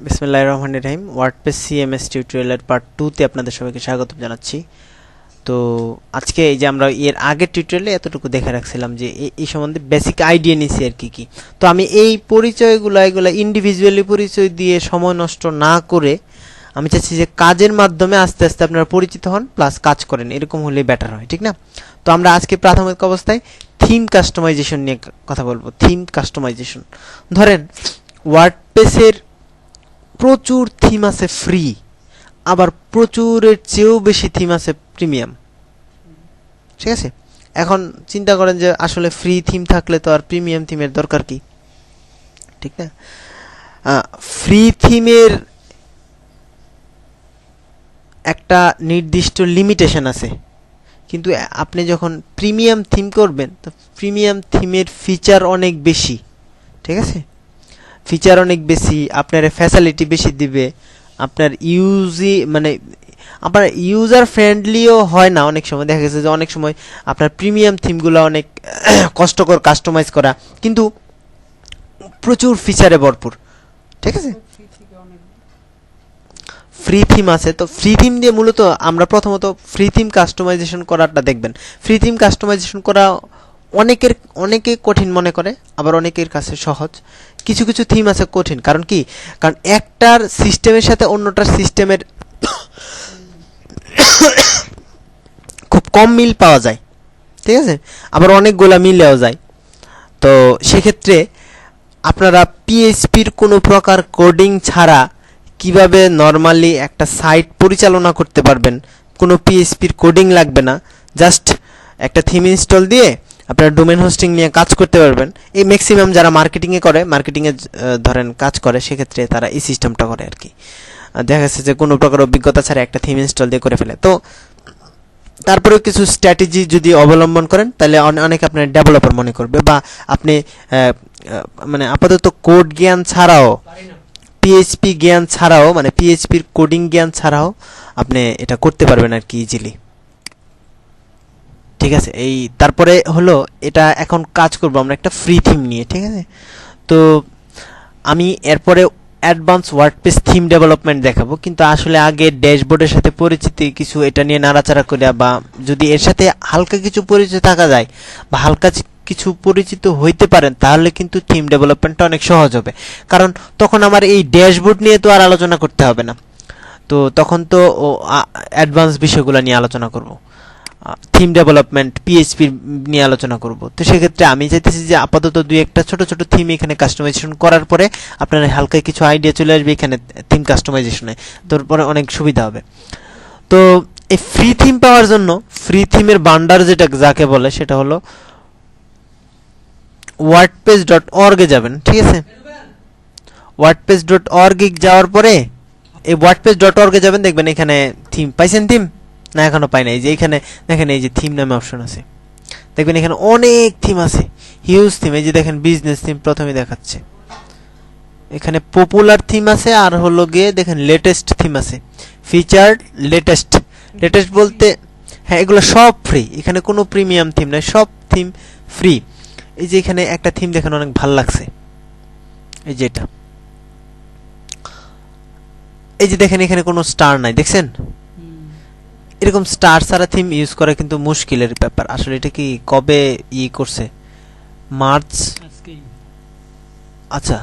বিসমিল্লাহির রহমানির রহিম ওয়ার্ডপ্রেস সিএমএস টিউটোরিয়ালের পার্ট টুতে আপনাদের সবাইকে স্বাগত জানাচ্ছি। তো আজকে এই যে আমরা এর আগের টিউটোরিয়ালে এতটুকু দেখে রাখছিলাম যে এই- সম্বন্ধে বেসিক আইডিয়া নিছি আর কি কি। তো আমি এই পরিচয়গুলো, এগুলো ইন্ডিভিজুয়ালি পরিচয় দিয়ে সময় নষ্ট না করে আমি চাচ্ছি যে কাজের মাধ্যমে আস্তে আস্তে আপনারা পরিচিত হন প্লাস কাজ করেন। এরকম হলেই বেটার হয়, ঠিক না? তো আমরা আজকে প্রাথমিক অবস্থায় থিম কাস্টমাইজেশন নিয়ে কথা বলব। থিম কাস্টমাইজেশন ধরেন ওয়ার্ডপ্রেসের প্রচুর থিম আছে ফ্রি আবার প্রচুরের চেয়েও বেশি থিম আছে প্রিমিয়াম ঠিক আছে? এখন চিন্তা করেন যে আসলে ফ্রি থিম থাকলে তো আর প্রিমিয়াম থিমের দরকার কি? ঠিক না? ফ্রি থিমের একটা নির্দিষ্ট লিমিটেশন আছে। কিন্তু আপনি যখন প্রিমিয়াম থিম করবেন, তো প্রিমিয়াম থিমের ফিচার অনেক বেশি। ঠিক আছে? ফিচার অনেক বেশি, আপনার ফ্যাসিলিটি বেশি দিবে, আপনার ইউজি মানে আপনার ইউজার ফ্রেন্ডলিও হয় না অনেক সময়। দেখা গেছে যে অনেক সময় আপনার প্রিমিয়াম থিমগুলো অনেক কষ্টকর কাস্টমাইজ করা, কিন্তু প্রচুর ফিচারে ভরপুর। ঠিক আছে? ফ্রি থিম আছে, তো ফ্রি থিম দিয়ে মূলত আমরা প্রথমত ফ্রি থিম কাস্টমাইজেশন করাটা দেখবেন। ফ্রি থিম কাস্টমাইজেশন করা অনেকের, অনেকে কঠিন মনে করে, আবার অনেকের কাছে সহজ। কিছু কিছু থিম আছে কঠিন। কারণ কি? কারণ একটার সিস্টেমের সাথে অন্যটার সিস্টেমের খুব কম মিল পাওয়া যায়। ঠিক আছে? আবার অনেকগুলা মিলেও যায়। তো সেক্ষেত্রে আপনারা পিএইচপির কোনো প্রকার কোডিং ছাড়া কীভাবে নর্মালি একটা সাইট পরিচালনা করতে পারবেন? কোনো পিএইচপির কোডিং লাগবে না। জাস্ট একটা থিম ইনস্টল দিয়ে আপনারা ডোমেন হোস্টিং নিয়ে কাজ করতে পারবেন। এই ম্যাক্সিমাম যারা মার্কেটিংয়ে করে মার্কেটিংয়ে ধরেন কাজ করে, সেক্ষেত্রে তারা এই সিস্টেমটা করে আর কি। দেখা যাচ্ছে যে কোনো প্রকার অভিজ্ঞতা ছাড়া একটা থিম ইনস্টল দিয়ে করে ফেলে। তো তারপরেও কিছু স্ট্র্যাটেজি যদি অবলম্বন করেন, তাহলে অনে- অনেকে আপনার ডেভেলপার মনে করবে বা আপনি মানে আপাতত কোড জ্ঞান ছাড়াও পিএইচপি জ্ঞান ছাড়াও মানে পিএইচপির কোডিং জ্ঞান ছাড়াও আপনি এটা করতে পারবেন আর কি ইজিলি ঠিক আছে, এই তারপরে হলো এটা এখন কাজ করব আমরা একটা ফ্রি থিম নিয়ে, ঠিক আছে? তো আমি এরপরে অ্যাডভান্স ওয়ার্ডপ্রেস থিম ডেভেলপমেন্ট দেখাবো, কিন্তু আসলে আগে ড্যাশবোর্ডের সাথে পরিচিতি কিছু এটা নিয়ে নাড়াচাড়া করে, বা যদি এর সাথে হালকা কিছু পরিচয় থাকা যায়, বা হালকা কিছু পরিচিত হইতে পারেন, তাহলে কিন্তু থিম ডেভেলপমেন্টটা অনেক সহজ হবে। কারণ তখন আমার এই ড্যাশবোর্ড নিয়ে তো আর আলোচনা করতে হবে না। তো তখন তো অ্যাডভান্স বিষয়গুলো নিয়ে আলোচনা করব। থিম ডেভেলপমেন্ট পিএইচপি নিয়ে আলোচনা করব। তো সেক্ষেত্রে আমি চাইতেছি যে আপাতত দুই একটা ছোট ছোট থিম এখানে কাস্টমাইজেশন করার পরে আপনার হালকা কিছু আইডিয়া চলে আসবে এখানে থিম কাস্টমাইজেশনে তারপরে অনেক সুবিধা হবে। তো এই ফ্রি থিম পাওয়ার জন্য ফ্রি থিমের বান্ডার যেটা যাকে বলে, সেটা হলো ওয়ার্ডপেজ ডট অর্গে যাবেন, ঠিক আছে? ওয়ার্ডপেজ ডট অর্গে যাওয়ার পরে এই ওয়ার্ডপেজ ডট অর্গে যাবেন, দেখবেন এখানে থিম পাইছেন থিম না, এখনও পাই নাই। যে এখানে, দেখেন এই যে থিম নামে অপশন আছে। দেখবেন এখানে অনেক থিম আছে। হিউজ থিম এই যে দেখেন বিজনেস থিম প্রথমে দেখাচ্ছে। এখানে পপুলার থিম আছে আর হলো গিয়ে দেখেন লেটেস্ট থিম আছে। ফিচার লেটেস্ট লেটেস্ট বলতে হ্যাঁ এগুলো সব ফ্রি এখানে কোনো প্রিমিয়াম থিম নাই, সব থিম ফ্রি এই যে এখানে একটা থিম দেখেন অনেক ভালো লাগছে। এই যে এটা। এই যে দেখেন এখানে কোনো স্টার নাই, দেখছেন? এরকম স্টার ছাড়া থিম ইউজ করা কিন্তু মুশকিলের ব্যাপার। আসলে এটা কি কবে ই করছে? মার্চ? আচ্ছা।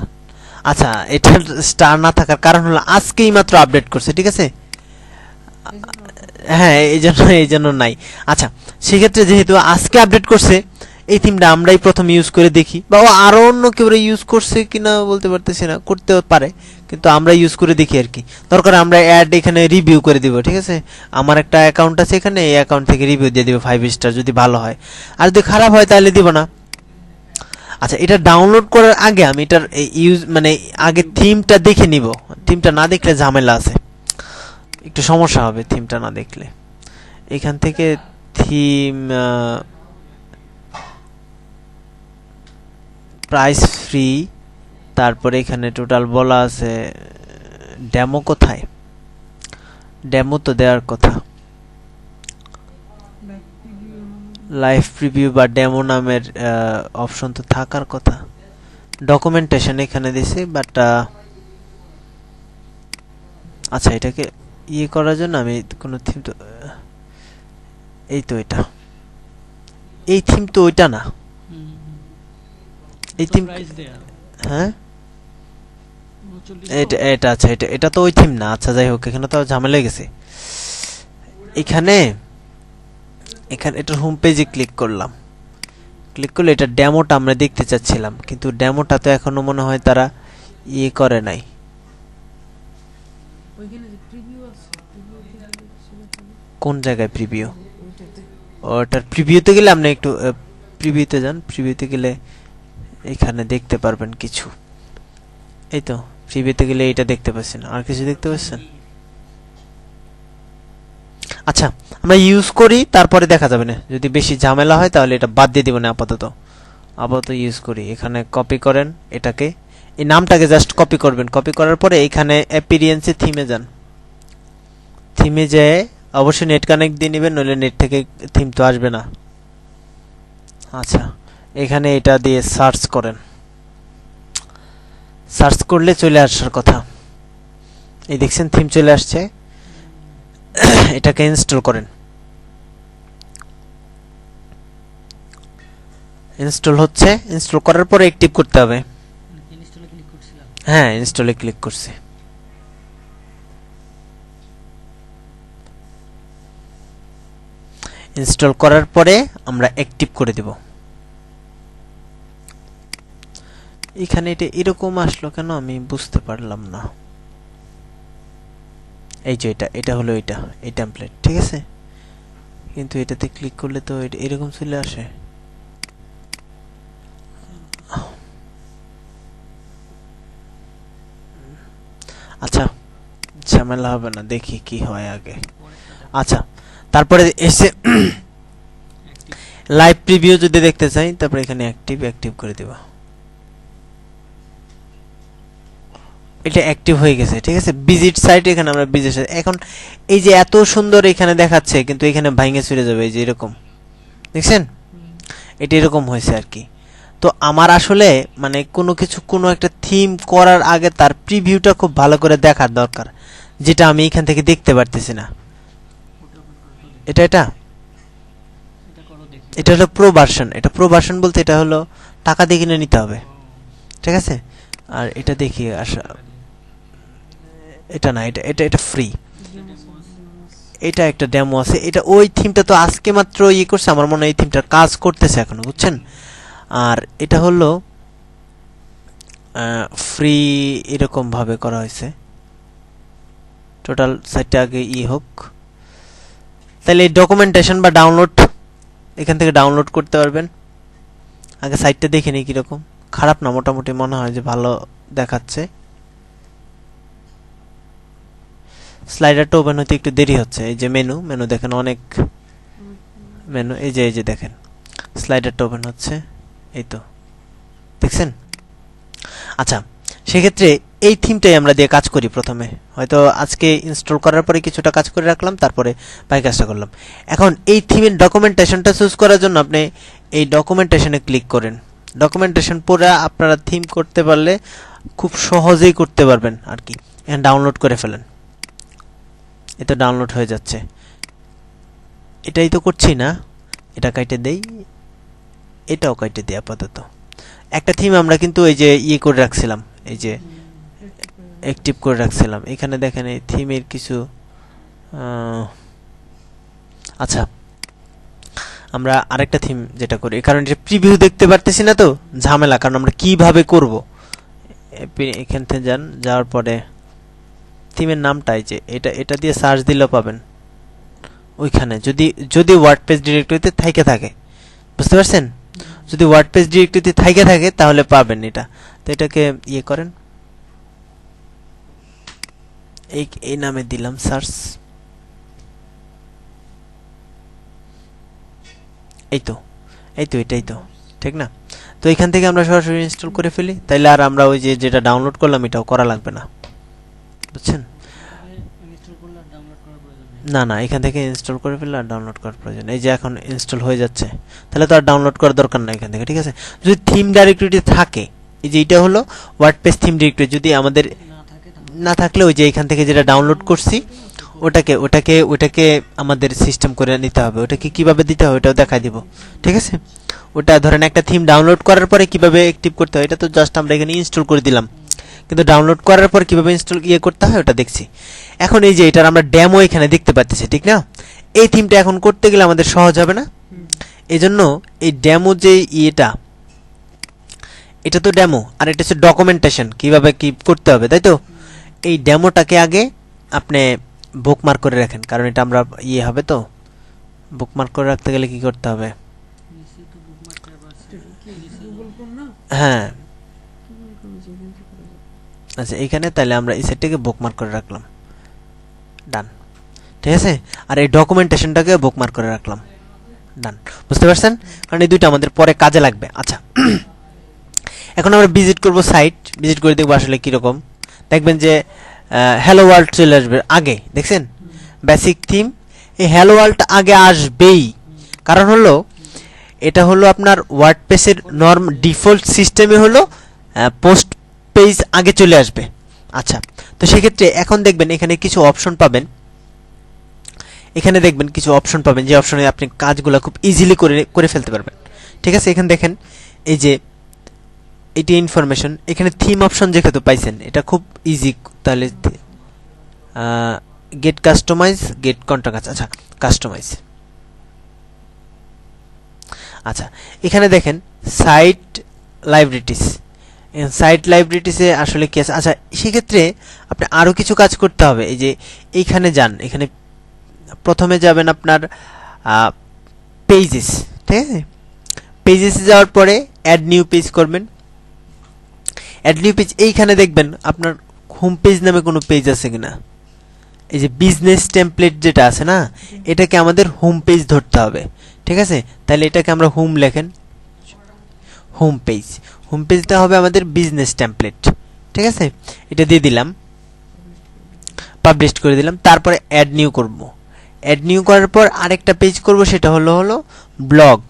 আচ্ছা এটা স্টার না থাকার কারণ হলো আজকেই মাত্র আপডেট করছে ঠিক আছে? হ্যাঁ এই জন্য এই জন্য নাই। আচ্ছা সেক্ষেত্রে যেহেতু আজকে আপডেট করছে এই থিমটা আমরাই প্রথম ইউজ করে দেখি। বা ও আরও অন্য কেউ ইউজ করছে কিনা বলতে পারতেছি না করতে পারে। কিন্তু আমরা ইউজ করে দেখি আর কি। দরকার আমরা অ্যাড এখানে রিভিউ করে দিব, ঠিক আছে? আমার একটা অ্যাকাউন্ট আছে এখানে, এই অ্যাকাউন্ট থেকে রিভিউ দিয়ে দিব ফাইভ স্টার যদি ভালো হয়। আর যদি খারাপ হয় তাহলে দিব না। আচ্ছা এটা ডাউনলোড করার আগে আমি এটার ইউজ মানে আগে থিমটা দেখে নিব। থিমটা না দেখলে ঝামেলা আছে। একটু সমস্যা হবে থিমটা না দেখলে। এখান থেকে থিম প্রাইস ফ্রি তারপরে এখানে টোটাল বলা আছে ডেমো কোথায়? ডেমো তো দেওয়ার কথা। লাইভ প্রিভিউ বা ডেমো নামের অপশন তো থাকার কথা। ডকুমেন্টেশন এখানে দিছি বাট আচ্ছা এটাকে ইয়ে করার জন্য আমি কোনো থিম তো এই তো এটা। এই থিম তো ওইটা না। এই থিম হ্যাঁ? 39 এটা এটা আচ্ছা এটা এটা তো ওই থিম না। আচ্ছা যাই হোক এখানে তো ঝামেলা গেছে। এখানে এখানে এটার হোম পেজে ক্লিক করলাম। ক্লিক করলে এটা ডেমোটা আমরা দেখতে চাচ্ছিলাম কিন্তু ডেমোটা তো এখনও মনে হয় তারা ইয়ে করে নাই। কোন জায়গায় প্রিভিউ ওটার প্রিভিউতে গেলে আপনি একটু প্রিভিউতে যান। প্রিভিউতে গেলে এখানে দেখতে পারবেন কিছু। এই তো। প্রিভিউতে গেলে এটা দেখতে পাচ্ছেন। আর কিছু দেখতে পাচ্ছেন? আচ্ছা আমরা ইউজ করি, তারপরে দেখা যাবে না। যদি বেশি ঝামেলা হয়, তাহলে এটা বাদ দিয়ে দিব না আপাতত। আপাতত ইউজ করি। এখানে কপি করেন এটাকে। এই নামটাকে জাস্ট কপি করবেন। কপি করার পরে এখানে অ্যাপিরিয়েন্সে থিমে যান। থিমে যেয়ে অবশ্যই নেট কানেক্ট দিয়ে নেবেন, নইলে নেট থেকে থিম তো আসবে না। আচ্ছা এখানে এটা দিয়ে সার্চ করেন। সার্চ করলে চলে আসার কথা। এই দেখছেন থিম চলে আসছে। এটাকে ইনস্টল করেন। ইনস্টল হচ্ছে ইনস্টল করার পরে অ্যাক্টিভ করতে হবে। হ্যাঁ ইনস্টলে ক্লিক করছি। ইনস্টল করার পরে আমরা অ্যাক্টিভ করে দেব। এখানে এটা এরকম আসলো কেন আমি বুঝতে পারলাম না। এই যে এটা এটা হলো এটা, এই টেমপ্লেট ঠিক আছে? কিন্তু এটাতে ক্লিক করলে তো এরকম চলে আসে। আচ্ছা ঝামেলা হবে না, দেখি কি হয় আগে। আচ্ছা তারপরে এসে লাইভ প্রিভিউ যদি দেখতে চাই, তারপরে এখানে অ্যাক্টিভ অ্যাক্টিভ করে দেব। এটা অ্যাক্টিভ হয়ে গেছে, ঠিক আছে? ভিজিট সাইট এখানে আমরা ভিজিট সাইট এখন এই যে এত সুন্দর এখানে দেখাচ্ছে, কিন্তু এখানে ভাঙে চলে যাবে, এই যে এরকম। দেখছেন? এটা এরকম হয়েছে আর কি। তো আমার আসলে মানে কোনো কিছু, কোনো একটা থিম করার আগে তার প্রিভিউটা খুব ভালো করে দেখার দরকার, যেটা আমি এখান থেকে দেখতে পারতেছি না। এটা এটা? এটা হলো প্রো ভার্সন এটা প্রো ভার্সন বলতে এটা হলো, টাকা দিয়ে কিনে নিতে হবে। ঠিক আছে? আর এটা দেখি আসা এটা না এটা এটা এটা ফ্রি এটা একটা ডেমো আছে এটা ওই থিমটা তো আজকে মাত্র ইয়ে করছে আমার মনে হয় এই থিমটার কাজ করতেছে এখনও বুঝছেন? আর এটা হলো ফ্রি এরকম ভাবে করা হয়েছে। টোটাল সাইটটা আগে ই হোক। তাহলে এই ডকুমেন্টেশন বা ডাউনলোড এখান থেকে ডাউনলোড করতে পারবেন। আগে সাইটটা দেখে নিই কীরকম। খারাপ না মোটামুটি মনে হয় যে ভালো দেখাচ্ছে। স্লাইডারটা ওপেন হতে একটু দেরি হচ্ছে। এই যে মেনু মেনু দেখেন অনেক মেনু এই যে এই যে দেখেন স্লাইডারটা ওপেন হচ্ছে, এই তো। দেখছেন? আচ্ছা সেক্ষেত্রে এই থিমটাই আমরা দিয়ে কাজ করি প্রথমে। হয়তো আজকে ইনস্টল করার পরে কিছুটা কাজ করে রাখলাম, তারপরে বাকি কাজটা করলাম। এখন এই থিমের ডকুমেন্টেশনটা চুজ করার জন্য আপনি এই ডকুমেন্টেশনে ক্লিক করেন। ডকুমেন্টেশন পরে আপনারা থিম করতে পারলে খুব সহজেই করতে পারবেন আর কি ডাউনলোড করে ফেলেন। এটা ডাউনলোড হয়ে যাচ্ছে। এটাই তো করছি না। এটা কাইটে দেই। এটাও কাইটে দিই আপাতত। একটা থিম আমরা কিন্তু এই যে ইয়ে করে রাখছিলাম, এই যে অ্যাক্টিভ করে রাখছিলাম। এখানে দেখেন এই থিমের কিছু আচ্ছা। আমরা আরেকটা থিম যেটা করি কারণ এটা প্রিভিউ দেখতে পারতেছি না তো, ঝামেলা, কারণ আমরা কীভাবে করব? এখান থেকে যান, যাওয়ার পরে থিমের নামটাই যে, এটা এটা দিয়ে সার্চ দিলেও পাবেন। ওইখানে, যদি যদি ওয়ার্ডপেজ ডিরেক্টরিতে থাইকে থাকে। বুঝতে পারছেন? যদি ওয়ার্ডপেজ ডিরেক্টরিতে থাইকে থাকে, তাহলে পাবেন এটা। তো এটাকে ইয়ে করেন। এই এই নামে দিলাম সার্চ এই তো এই তো, এটাই তো, ঠিক না? তো এখান থেকে আমরা সরাসরি ইনস্টল করে ফেলি। তাইলে আর আমরা ওই যে, যেটা ডাউনলোড করলাম, এটাও করা লাগবে না। বুঝছেন? না না, এখান থেকে ইনস্টল করে ফেললে আর ডাউনলোড করার প্রয়োজন এই যে এখন ইনস্টল হয়ে যাচ্ছে, তাহলে তো আর ডাউনলোড করার দরকার নাই এখান থেকে, ঠিক আছে? যদি থিম ডাইরেক্টরি থাকে, এই যে এটা হলো ওয়ার্ডপেজ থিম ডিরেক্টরি যদি আমাদের না থাকলে ওই যে এখান থেকে যেটা ডাউনলোড করছি, ওটাকে ওটাকে ওটাকে আমাদের সিস্টেম করে নিতে হবে। ওটাকে কীভাবে দিতে হবে ওটাও দেখাই দিব, ঠিক আছে? ওটা ধরেন একটা থিম ডাউনলোড করার পরে কীভাবে অ্যাক্টিভ করতে হয়, এটা তো জাস্ট আমরা এখানে ইনস্টল করে দিলাম। কিন্তু ডাউনলোড করার পর কীভাবে ইনস্টল ইয়ে করতে হয় ওটা দেখছি। এখন এই যে এটার আমরা ডেমো এখানে দেখতে পাচ্ছি ঠিক না? এই থিমটা এখন করতে গেলে আমাদের সহজ হবে না? এই জন্য এই ডেমো যে ইয়েটা এটা তো ডেমো আর এটা হচ্ছে ডকুমেন্টেশন কীভাবে কি করতে হবে তাই তো? এই ডেমোটাকে আগে আপনি বুকমার্ক করে রাখেন কারণ এটা আমরা ইয়ে হবে তো। বুকমার্ক করে রাখতে গেলে কি করতে হবে? নিচে তো বুকমার্ক ট্যাব আছে গুগল কোন না হ্যাঁ গুগল কোন যেখান থেকে করা যায়। আচ্ছা এখানে তাহলে আমরা এই সেটটাকে বুকমার্ক করে রাখলাম। ডান ঠিক আছে? আর এই ডকুমেন্টেশনটাকে বুকমার্ক করে রাখলাম। ডান বুঝতে পারছেন? কারণ এই দুইটা আমাদের পরে কাজে লাগবে। আচ্ছা এখন আমরা ভিজিট করব সাইট ভিজিট করে দেখব আসলে কীরকম। দেখবেন যে হ্যালো ওয়ার্ল্ড চলে আসবে আগে। দেখছেন? বেসিক থিম এই হ্যালো ওয়ার্ল্ড আগে আসবেই। কারণ হলো, এটা হলো আপনার ওয়ার্ড পেজের নর্ম ডিফল্ট সিস্টেমে হলো পোস্ট পেজ আগে চলে আসবে। আচ্ছা তো সেক্ষেত্রে এখন দেখবেন এখানে কিছু অপশন পাবেন। এখানে দেখবেন কিছু অপশন পাবেন, যে অপশনে আপনি কাজগুলো খুব ইজিলি করে করে ফেলতে পারবেন। ঠিক আছে, এখানে দেখেন, এই যে এটি ইনফরমেশন এখানে থিম অপশন যেহেতু পাইছেন, এটা খুব ইজি তাহলে গেট কাস্টমাইজ গেট কন্ট্যাক্ট আচ্ছা কাস্টমাইজ আচ্ছা এখানে দেখেন সাইট লাইব্রেরিটিস সাইট লাইব্রেরিটিসে আসলে কি আছে আচ্ছা সেক্ষেত্রে আপনি আরও কিছু কাজ করতে হবে। এই যে এইখানে যান, এখানে প্রথমে যাবেন আপনার পেজেস ঠিক আছে? পেজেসে যাওয়ার পরে অ্যাড নিউ পেজ করবেন। অ্যাড নিউ পেজ এইখানে দেখবেন আপনার হোম পেজ নামে কোনো পেজ আছে কিনা। এই যে বিজনেস টেমপ্লেট যেটা আছে না, এটাকে আমাদের হোম পেজ ধরতে হবে। ঠিক আছে? তাহলে এটাকে আমরা হোম লেখেন। হোম পেজ হোম পেজটা হবে আমাদের বিজনেস টেমপ্লেট ঠিক আছে? এটা দিয়ে দিলাম পাবলিশ করে দিলাম, তারপরে অ্যাড নিউ করব। অ্যাড নিউ করার পর আরেকটা পেজ করব, সেটা হলো হলো ব্লগ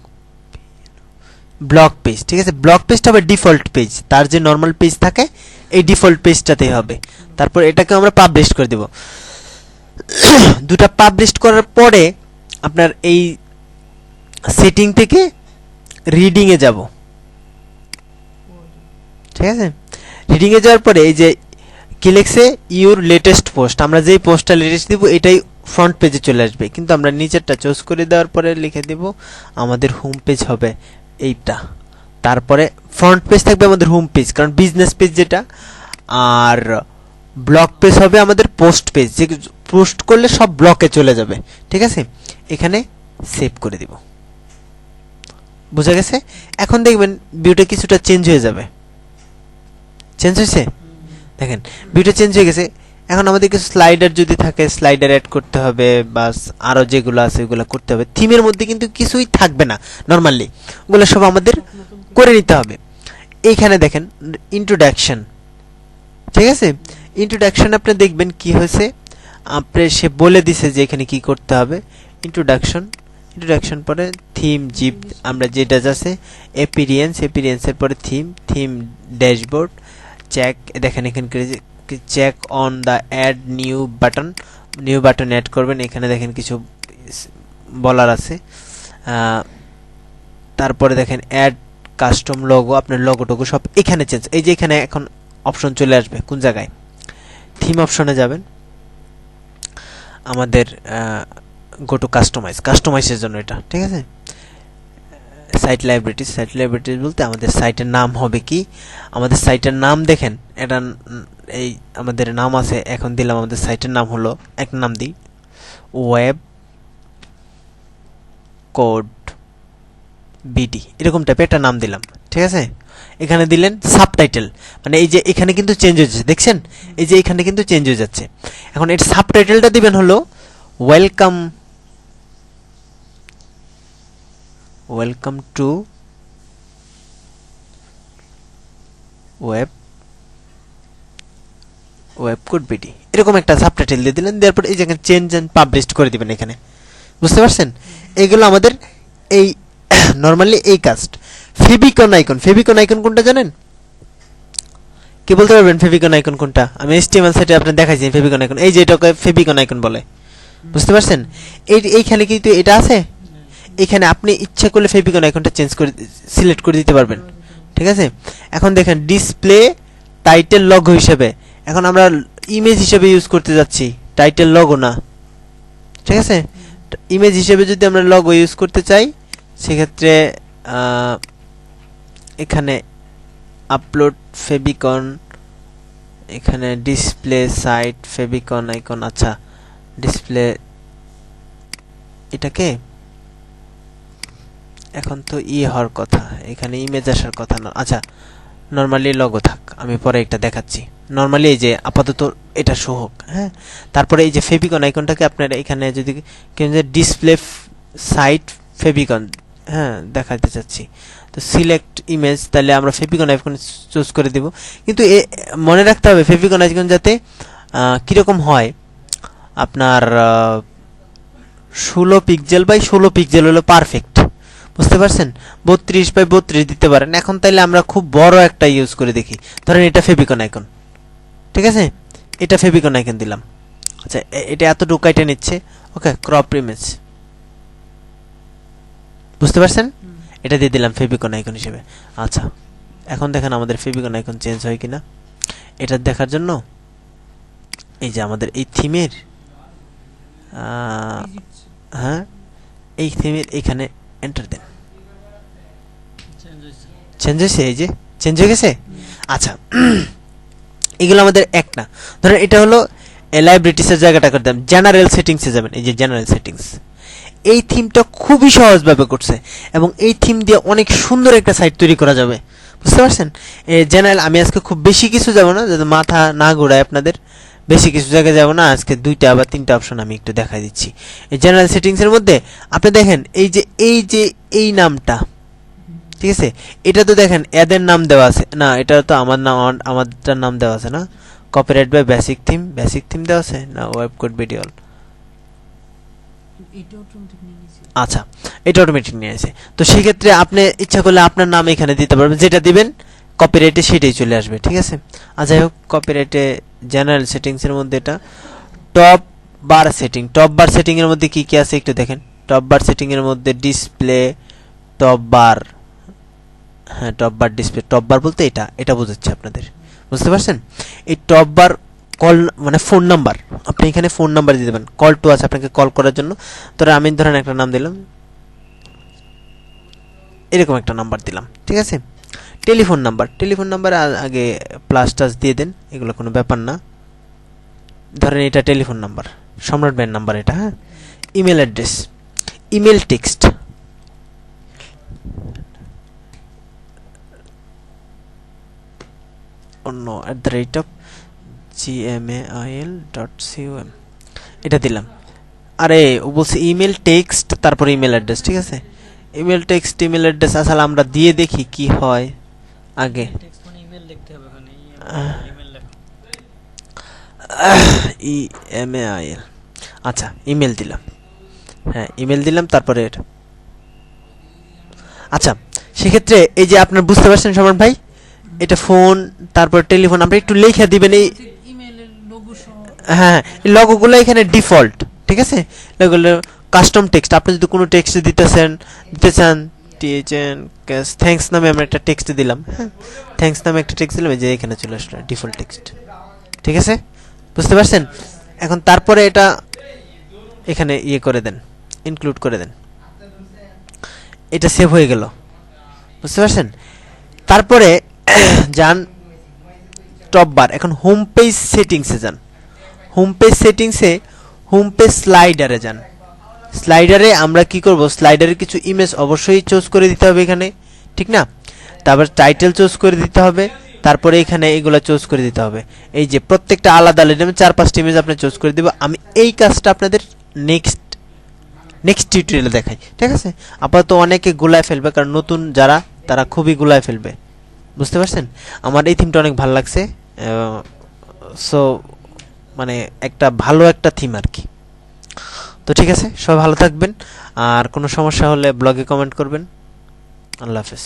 ব্লগ পেজ ঠিক আছে? ব্লগ পেজটা হবে ডিফল্ট পেজ তার যে নর্মাল পেজ থাকে, এই ডিফল্ট পেজটাতেই হবে। তারপর এটাকে আমরা পাবলিশ করে দেব। দুটা পাবলিশ করার পরে আপনার এই সেটিং থেকে রিডিংয়ে যাব। ঠিক আছে? রিডিংয়ে যাওয়ার পরে এই যে কি লিখছে? ইউর লেটেস্ট পোস্ট আমরা যেই পোস্টটা লেটেস্ট দিব, এটাই ফ্রন্ট পেজে চলে আসবে। কিন্তু আমরা নিচেরটা চুজ করে দেওয়ার পরে লিখে দেব, আমাদের হোম পেজ হবে এইটা। তারপরে ফ্রন্ট পেজ থাকবে আমাদের হোম পেজ কারণ বিজনেস পেজ যেটা, আর ব্লক পেজ হবে আমাদের পোস্ট পেজ যে পোস্ট করলে সব ব্লকে চলে যাবে। ঠিক আছে? এখানে সেভ করে দিব। বুঝা গেছে? এখন দেখবেন ভিউটা কিছুটা চেঞ্জ হয়ে যাবে। চেঞ্জ হয়েছে? দেখেন ভিউটা চেঞ্জ হয়ে গেছে। এখন আমাদের কিছু স্লাইডার যদি থাকে স্লাইডার অ্যাড করতে হবে বা আরও যেগুলো আছে ওগুলো করতে হবে। থিমের মধ্যে কিন্তু কিছুই থাকবে না নর্মালি ওগুলো সব আমাদের করে নিতে হবে। এইখানে দেখেন ইন্ট্রোডাকশন ঠিক আছে? ইন্ট্রোডাকশন আপনি দেখবেন কি হয়েছে? আপনি সে বলে দিছে যে এখানে কি করতে হবে। ইন্ট্রোডাকশন ইন্ট্রোডাকশন পরে থিম জিপ আমরা যেটা আছে এপিরিয়েন্স এপিরিয়েন্সের পরে থিম থিম ড্যাশবোর্ড চেক দেখেন এখানে check on the add new button new button add করবেন, এখানে দেখেন কিছু বলার আছে। তারপরে দেখেন অ্যাড কাস্টম লোগো আপনার লোগো টোগো সব এখানে চেঞ্জ এই যে এখানে এখন অপশন চলে আসবে, কোন জায়গায়? থিম অপশনে যাবেন। আমাদের গো টু কাস্টমাইজ কাস্টমাইজের জন্য এটা, ঠিক আছে? সাইট লাইব্রেরিটিস সাইট লাইব্রেরিটিস বলতে আমাদের সাইটের নাম হবে কি? আমাদের সাইটের নাম দেখেন, এটা এই আমাদের নাম আছে, এখন দিলাম আমাদের সাইটের নাম হলো, এক নাম দিই ওয়েব কোড বিডি এরকম টাইপের একটা নাম দিলাম, ঠিক আছে? এখানে দিলেন সাবটাইটেল মানে এই যে এখানে কিন্তু চেঞ্জ হয়ে যাচ্ছে দেখছেন? এই যে এখানে কিন্তু চেঞ্জ হয়ে যাচ্ছে। এখন এর সাবটাইটেলটা দিবেন হলো welcome welcome to web web code BD এরকম একটা সাবটাইটেল দিয়ে দিলেন, দেওয়ার পর এই জায়গায় চেঞ্জ অ্যান্ড পাবলিশ করে দিবেন এখানে। বুঝতে পারছেন? এগুলো আমাদের এই নর্মালি এই caste favicon icon favicon icon কোনটা জানেন? কে বলতে পারবেন ফেভিকন আইকন কোনটা? আমি এইচটিএমএল সেটে আপনার দেখাইছি ফেভিকন আইকন এই যে এটাকে ফেভিকন আইকন বলে। বুঝতে পারছেন? এই, এইখানে কিন্তু এটা আছে? এখানে আপনি ইচ্ছা করলে ফেভিকন আইকনটা চেঞ্জ করে সিলেক্ট করে দিতে পারবেন। ঠিক আছে? এখন দেখেন ডিসপ্লে টাইটেল লগো হিসেবে। এখন আমরা ইমেজ হিসেবে ইউজ করতে যাচ্ছি। টাইটেল লগো না। ঠিক আছে? ইমেজ হিসেবে যদি আমরা লগো ইউজ করতে চাই, সেক্ষেত্রে এখানে আপলোড ফেবিকন এখানে ডিসপ্লে সাইট ফেবিকন আইকন আচ্ছা ডিসপ্লে এটাকে এখন তো ই হওয়ার কথা, এখানে ইমেজ আসার কথা না। আচ্ছা নর্মালি লগো থাক, আমি পরে এটা দেখাচ্ছি। নর্মালি এই যে আপাতত এটা শো হোক হ্যাঁ? তারপরে এই যে ফেবিকন আইকনটাকে আপনারা এখানে যদি যে ডিসপ্লে সাইট ফেবিকন হ্যাঁ দেখাতে চাচ্ছি। তো সিলেক্ট ইমেজ তাহলে আমরা ফেবিকন আইকন চুজ করে দিব। কিন্তু এ, মনে রাখতে হবে ফেবিকন আইকন যাতে কীরকম হয়? আপনার ষোলো পিক্সেল বাই ষোলো পিক্সেল হলো পারফেক্ট বুঝতে পারছেন? বত্রিশ বাই বত্রিশ দিতে পারেন। এখন তাইলে আমরা খুব বড় একটা ইউজ করে দেখি। ধরেন এটা ফেবিকন আইকন। ঠিক আছে? এটা ফেবিকন আইকন দিলাম। আচ্ছা এটা এত ডুকাইটে নিচ্ছে। ওকে ক্রপ ইমেজ বুঝতে পারছেন? এটা দিয়ে দিলাম ফেবিকন আইকন হিসেবে। আচ্ছা এখন দেখেন আমাদের ফেবিকন আইকন চেঞ্জ হয় কিনা। এটা দেখার জন্য এই যে আমাদের এই থিমের হ্যাঁ? এই থিমের এখানে এন্টার দেন চেঞ্জ হয়েছে। এই যে চেঞ্জ হয়ে গেছে? আচ্ছা এগুলো আমাদের এক না। ধরেন এটা হলো লাইব্রেটিসের জায়গাটা করে দেন জেনারেল সেটিংসে যাবেন এই যে জেনারেল সেটিংস এই থিমটা খুবই সহজভাবে করছে এবং এই থিম দিয়ে অনেক সুন্দর একটা সাইট তৈরি করা যাবে। বুঝতে পারছেন? জেনারেল আমি আজকে খুব বেশি কিছু যাব না যাতে মাথা না ঘোরায় আপনাদের। বেশি কিছু জায়গায় যাব না আজকে দুইটা বা তিনটা অপশন আমি একটু দেখাই দিচ্ছি। এই জেনারেল সেটিংসের মধ্যে আপনি দেখেন এই যে এই যে এই নামটা ঠিক আছে? এটা তো দেখেন এদের নাম দেওয়া আছে। না এটা তো আমার নাম আমার- আমারটার নাম দেওয়া আছে না? Copyright by basic theme basic theme দেওয়া আছে? না ওয়েব কোড ভিডিও এটা অটোমেটিক নিয়ে নিয়েছি। আচ্ছা এটা অটোমেটিক নিয়ে আসে তো সেক্ষেত্রে আপনি ইচ্ছা করলে আপনার নাম এখানে দিতে পারবেন যেটা দিবেন কপিরাইটে সেটাই চলে আসবে, ঠিক আছে? আর যাই হোক কপিরাইটে জেনারেল সেটিংসের মধ্যে এটা। Top bar setting top bar setting এর মধ্যে কি কি আছে একটু দেখেন। টপ বার সেটিং এর মধ্যে ডিসপ্লে টপ বার হ্যাঁ top bar display top bar বলতে এটা এটা বোঝাচ্ছে আপনাদের। বুঝতে পারছেন? এই টপ বার কল মানে ফোন নাম্বার আপনি এখানে ফোন নাম্বার দিয়ে দেবেন। কল টু আছে আপনাকে কল করার জন্য। ধরেন আমি ধরেন একটা নাম দিলাম। এরকম একটা নাম্বার দিলাম, ঠিক আছে? টেলিফোন নাম্বার টেলিফোন নাম্বার আগে প্লাস টাস দিয়ে দেন, এগুলো কোনো ব্যাপার না। ধরেন এটা টেলিফোন নাম্বার, সম্রাট ব্যান্ড নাম্বার এটা হ্যাঁ? ইমেল অ্যাড্রেস ইমেল টেক্সট অন্য at the rate of G M A I L dot C O M এটা দিলাম। আরে, ও বলছে ইমেল টেক্সট তারপর ইমেল অ্যাড্রেস ঠিক আছে? ইমেল টেক্সট ইমেল অ্যাড্রেস আসলে আমরা দিয়ে দেখি কি হয়। আগে। E M A I L আচ্ছা ইমেল দিলাম। হ্যাঁ ইমেল দিলাম তারপরে এটা। আচ্ছা সেক্ষেত্রে এই যে আপনার বুঝতে পারছেন সমান ভাই এটা ফোন তারপর টেলিফোন আপনি একটু লিখে দিবেন এই হ্যাঁ এই লগোগুলো এখানে ডিফল্ট ঠিক আছে? কাস্টম টেক্সট আপনি যদি কোনো টেক্সট দিতেছেন দিতে চান টিএচএন ক্যাশ থ্যাঙ্কস নামে আমরা একটা টেক্সট দিলাম। হ্যাঁ থ্যাঙ্কস নামে একটা টেক্সট দিলাম যে এখানে চলে আসলো ডিফল্ট টেক্সট ঠিক আছে? বুঝতে পারছেন? এখন তারপরে এটা এখানে ইয়ে করে দেন ইনক্লুড করে দেন। এটা সেভ হয়ে গেল। বুঝতে পারছেন? তারপরে, যান টপ বার এখন হোম পেজ সেটিংসে যান। হোম পেজ সেটিংসে হোম পেজ স্লাইডারে যান। স্লাইডারে আমরা কি করব? স্লাইডারে কিছু ইমেজ অবশ্যই চুজ করে দিতে হবে এখানে, ঠিক না? তারপর টাইটেল চুজ করে দিতে হবে, তারপরে এখানে এগুলো চুজ করে দিতে হবে। এই যে প্রত্যেকটা আলাদা আলাদা আমি চার পাঁচটা ইমেজ আপনি চুজ করে দিব। আমি এই কাজটা আপনাদের নেক্সট নেক্সট টিউটোরিয়ালে দেখাই, ঠিক আছে? আপাতত অনেকে গুলায় ফেলবে, কারণ নতুন যারা, তারা খুবই গুলায় ফেলবে। বুঝতে পারছেন? আমার এই থিমটা অনেক ভালো লাগছে সো মানে একটা ভালো একটা থিম আর কি। তো ঠিক আছে, সবাই ভালো থাকবেন। আর কোনো সমস্যা হলে ব্লগে কমেন্ট করবেন। আল্লাহ হাফেজ।